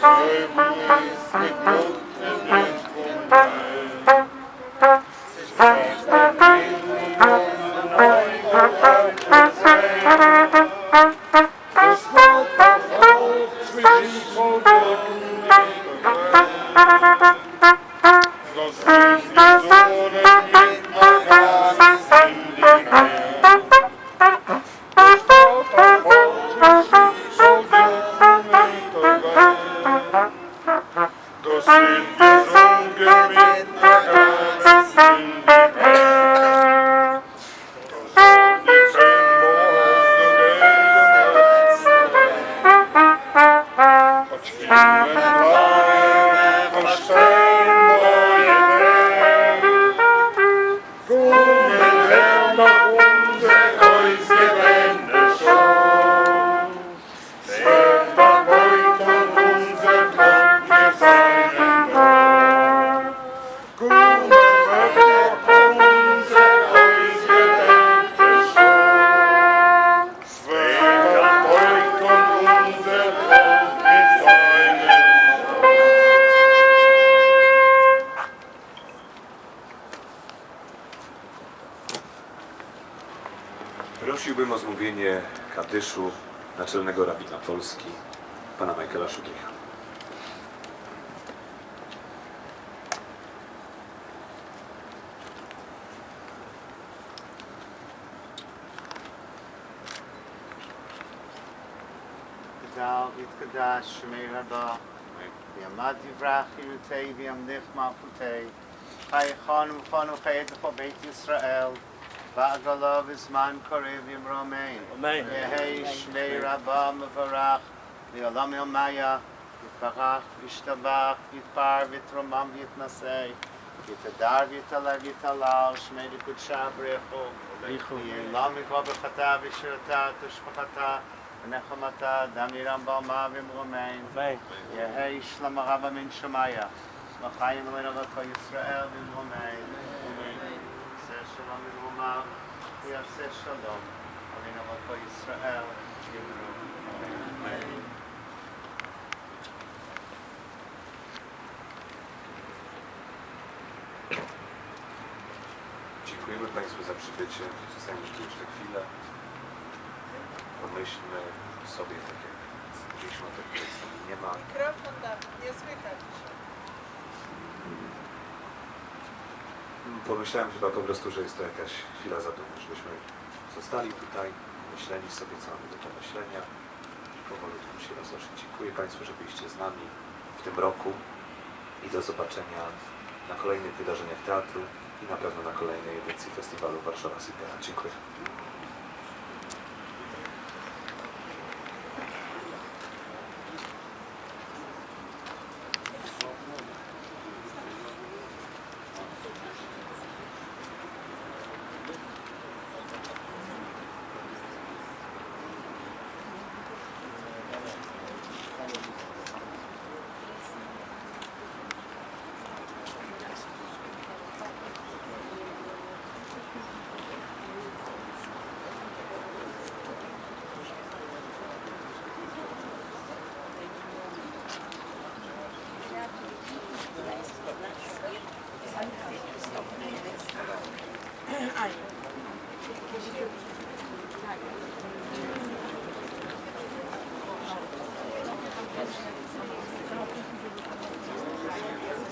Thank you. 啊 Prosiłbym o zmówienie kadyszu naczelnego rabina Polski, pana Michaela Szukiecha. Gadal Vitkadas Shemei ועגלה וזמן קרב ימרומן. אמן. יהי שמי רבה מברך, לעולם יומיה, יתברך וישתבח, יתפאר ויתרומם ויתנשא, יתהדר ויתעלה ויתעלל, שמי לקודשה ברכו. יעלם מכל ברכתה ושירתה תשפחתה ונחמתה דם ירם בעלמה ומרומיין. יהי שלמה רבה מן שמיה לחיים לכל ישראל ומרומיין mamy dwoma kujawce środą, ale nawet po Izrael, Dziękujemy Państwu za przybycie. Zostańcie jeszcze chwilę. Pomyślmy sobie tak jak gdzieś o tym, nie ma. Mikrofon nawet nie słychać. Pomyślałem chyba po prostu, że jest to jakaś chwila zadumy, żebyśmy zostali tutaj, myśleli sobie, co mamy do pomyślenia i powolutku się rozeszli. Dziękuję Państwu, że byliście z nami w tym roku i do zobaczenia na kolejnych wydarzeniach teatru i na pewno na kolejnej edycji festiwalu Warszawa Sypiana. Dziękuję.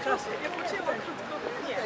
Прекрасно. Я почила. Ні.